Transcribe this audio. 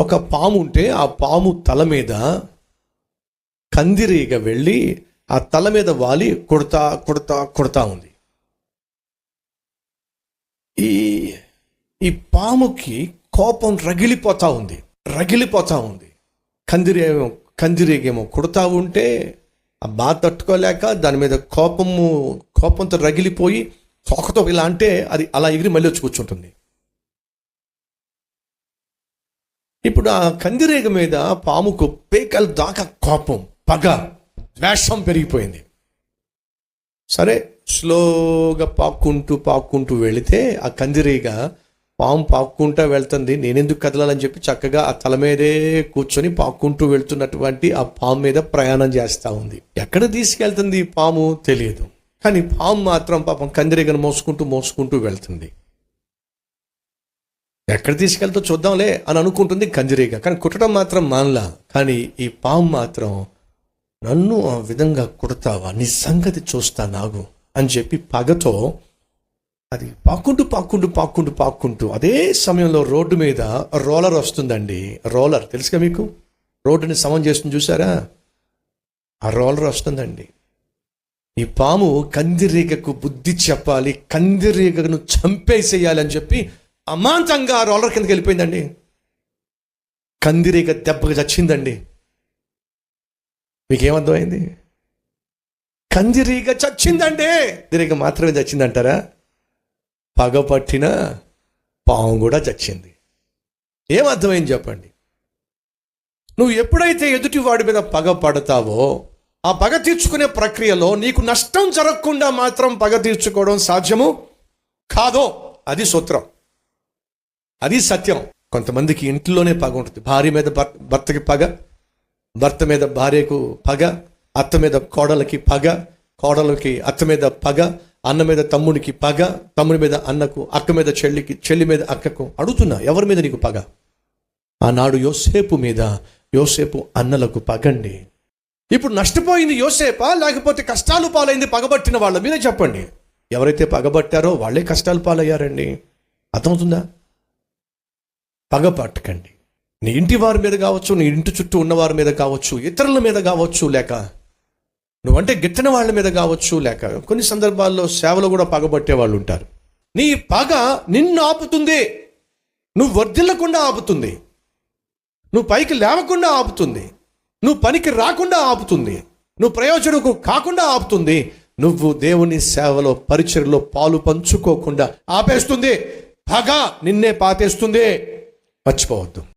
ఒక పాము ఉంటే ఆ పాము తల మీద కందిరీగ వెళ్ళి ఆ తల మీద వాలి కొడతా కొడతా కొడతా ఉంది. ఈ ఈ పాముకి కోపం రగిలిపోతా ఉంది రగిలిపోతా ఉంది. కందిరేమో కందిరీగేమో కొడతా ఉంటే ఆ బాధ తట్టుకోలేక దాని మీద కోపము కోపంతో రగిలిపోయి తోకతో ఇలా అంటే అది అలా ఎగిరి మళ్ళీ వచ్చి కూర్చుంటుంది. ఇప్పుడు ఆ కందిరేగ మీద పాముకు పేకల దాకా కోపం పగ ద్వేషం పెరిగిపోయింది. సరే స్లోగా పాక్కుంటూ పాక్కుంటూ వెళితే ఆ కందిరీగ పాము పాక్కుంటూ వెళ్తుంది. నేనెందుకు కదలాలని చెప్పి చక్కగా ఆ తల మీదే కూర్చొని పాక్కుంటూ వెళ్తున్నటువంటి ఆ పాము మీద ప్రయాణం చేస్తూ ఉంది. ఎక్కడ తీసుకెళ్తుంది ఈ పాము? తెలియదు. కానీ పాము మాత్రం పాపం కందిరీగను మోసుకుంటూ మోసుకుంటూ వెళ్తుంది. ఎక్కడ తీసుకెళ్తా చూద్దాంలే అని అనుకుంటుంది కందిరీగ కానీ కుట్టడం మాత్రం మానలా. కానీ ఈ పాము మాత్రం నన్ను ఆ విధంగా కుడతావా? నీ సంగతి చూస్తా నాగు అని చెప్పి పగతో అది పాక్కుంటూ పాక్కుంటూ పాక్కుంటూ పాక్కుంటూ అదే సమయంలో రోడ్డు మీద రోలర్ వస్తుందండి. రోలర్ తెలుసుగా మీకు? రోడ్డుని సమం చేస్తుంది చూసారా? ఆ రోలర్ వస్తుందండి. ఈ పాము కందిరీగకు బుద్ధి చెప్పాలి కందిరీగను చంపేసేయాలి అని చెప్పి అమాంతంగా రోలర్ కిందకి వెళ్ళిపోయిందండి. కందిరీగ దెబ్బకి చచ్చిందండి. మీకేమర్థమైంది? కందిరీగ చచ్చిందండి. దీనికి మాత్రమే చచ్చిందంటారా? పగపట్టిన పాము కూడా చచ్చింది. ఏమర్థమైంది చెప్పండి? నువ్వు ఎప్పుడైతే ఎదుటి వాడి మీద పగ పడతావో ఆ పగ తీర్చుకునే ప్రక్రియలో నీకు నష్టం జరగకుండా మాత్రం పగ తీర్చుకోవడం సాధ్యము? కాదో అది సూత్రం. అది సత్యం. కొంతమందికి ఇంట్లోనే పగ ఉంటుంది. భార్య మీద భర్తకి పగ భర్త మీద భార్యకు పగ అత్త మీద కోడలకి పగ కోడలకి అత్త మీద పగ అన్న మీద తమ్మునికి పగ తమ్ముడి మీద అన్నకు అక్క మీద చెల్లికి చెల్లి మీద అక్కకు అడుగుతున్నా ఎవరి మీద నీకు పగ? ఆనాడు యోసేపు మీద యోసేపు అన్నలకు పగండి. ఇప్పుడు నష్టపోయింది యోసేపా? లేకపోతే కష్టాలు పాలైంది పగబట్టిన వాళ్ళ మీద చెప్పండి. ఎవరైతే పగబట్టారో వాళ్ళే కష్టాలు పాలయ్యారండి. అర్థమవుతుందా? పగ పట్టకండి నీ ఇంటి వారి మీద కావచ్చు నీ ఇంటి చుట్టూ ఉన్నవారి మీద కావచ్చు ఇతరుల మీద కావచ్చు లేక నువ్వంటే గిట్టిన వాళ్ళ మీద కావచ్చు లేక కొన్ని సందర్భాల్లో సేవలు కూడా పగబట్టే వాళ్ళు ఉంటారు. నీ పగ నిన్ను ఆపుతుంది. నువ్వు వర్ధిల్లకుండా ఆపుతుంది. నువ్వు పైకి లేవకుండా ఆపుతుంది. నువ్వు పనికి రాకుండా ఆపుతుంది. నువ్వు ప్రయోజనకు కాకుండా ఆపుతుంది. నువ్వు దేవుని సేవలో పరిచయలో పాలు పంచుకోకుండా ఆపేస్తుంది. పగ నిన్నే పాతేస్తుంది మర్చిపోవద్దు.